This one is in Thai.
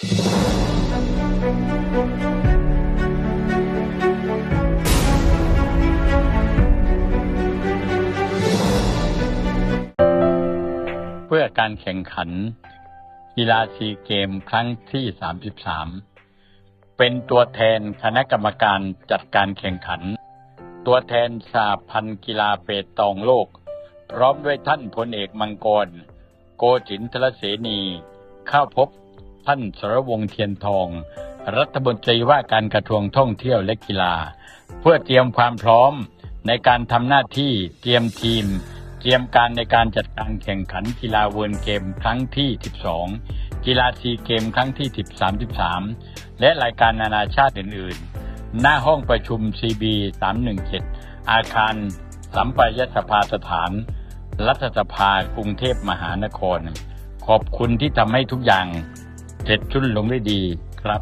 เพื่อการแข่งขัน กีฬาซีเกมครั้งที่ 33 เป็นตัวแทนคณะกรรมการจัดการแข่งขัน ตัวแทนสาพันธ์กีฬาเปตองโลก พร้อมด้วยท่านพลเอกมังกร โกจินทรเสนี เข้าพบ ท่านสรวงเทียนทอง รัฐมนตรีว่าการกระทรวงท่องเที่ยวและกีฬา เพื่อเตรียมความพร้อมในการทำหน้าที่เตรียมทีม เตรียมการในการจัดการแข่งขันกีฬาเวิร์นเกมครั้งที่ 12 กีฬาซีเกมครั้งที่ 13และรายการนานาชาติอื่น ๆ หน้าห้องประชุม CB 317 อาคารสัมปยสภาสถาน รัฐสภากรุงเทพมหานคร ขอบคุณที่ทำให้ทุกอย่าง เสร็จชุนลงได้ดีครับ